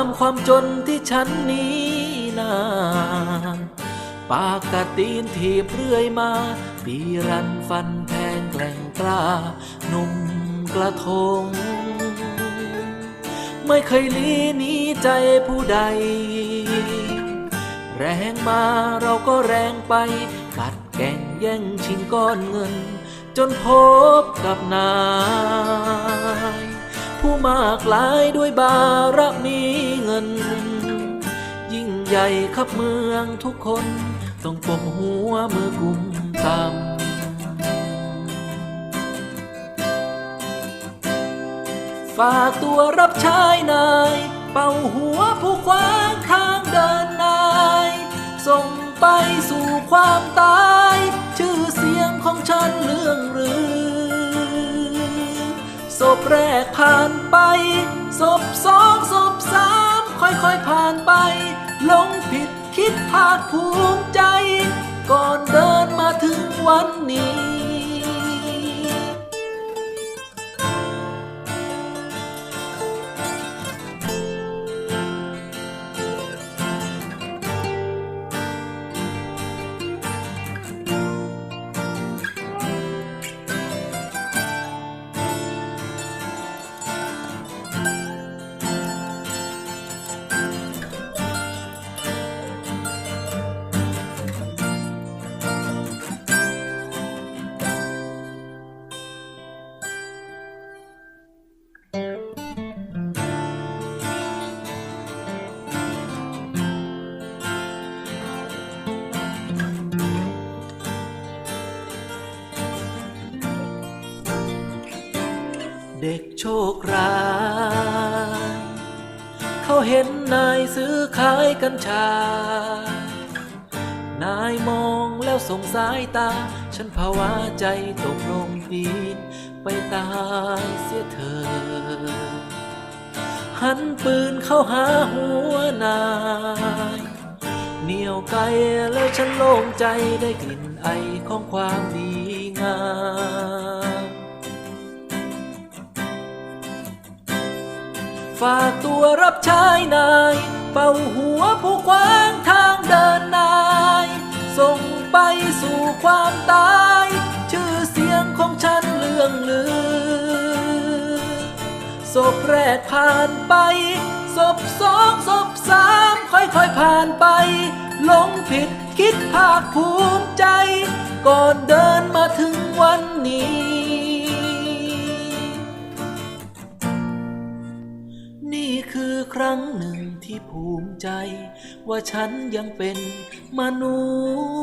ามความจนที่ฉันหนี้นานปากกาตีนถีบเรื่อยมา ปีรันฟันแทงแกล่งกล้าหนุ่มกระทง ไม่เคยลีหนี้ใจผู้ใด แรงมาเราก็แรงไป กัดแก่งแย่งชิงก้อนเงิน จนพบกับนาย ผู้มากลายด้วยบารมีเงิน ยิ่งใหญ่ขับเมืองทุกคน ต้องปมหัวมือกุมตามฝากตัวรับใช้นาย เป่าหัวผู้ขวางทางเดินนาย บแรกผ่านไปศพสองศพสามค่อยๆผ่านไปหลงผิดคิดภาคภูมิใจ เด็กโชคร้าย เขาเห็นนายซื้อขายกัญชา นายมองแล้วสงสายตา ฉันภาวะใจตกลงปีนไปตายเสียเธอ หันปืนเข้าหาหัวนายเหนียวไกลแล้วฉันโล่งใจได้กลิ่นไอของความดีงาม ฝากตัวรับใช้นาย เป่าหัวผู้ขวางทางเดินนาย ส่งไปสู่ความตาย ชื่อเสียงของฉันเลื่องลือศพแรกผ่านไปศพสองศพสามค่อยๆผ่านไปหลงผิดคิดภาคภูมิใจ ก่อนเดินมาถึงวันนี้ รั้งหนึ่งที่ภูมิใจ ว่าฉันยังเป็นมนุ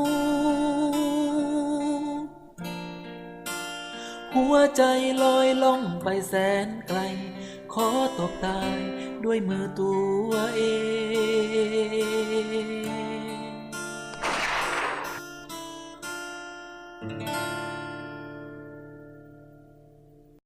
ษย์ หัวใจลอยล่องไปแสนไกล ขอตกตายด้วยมือตัวเอง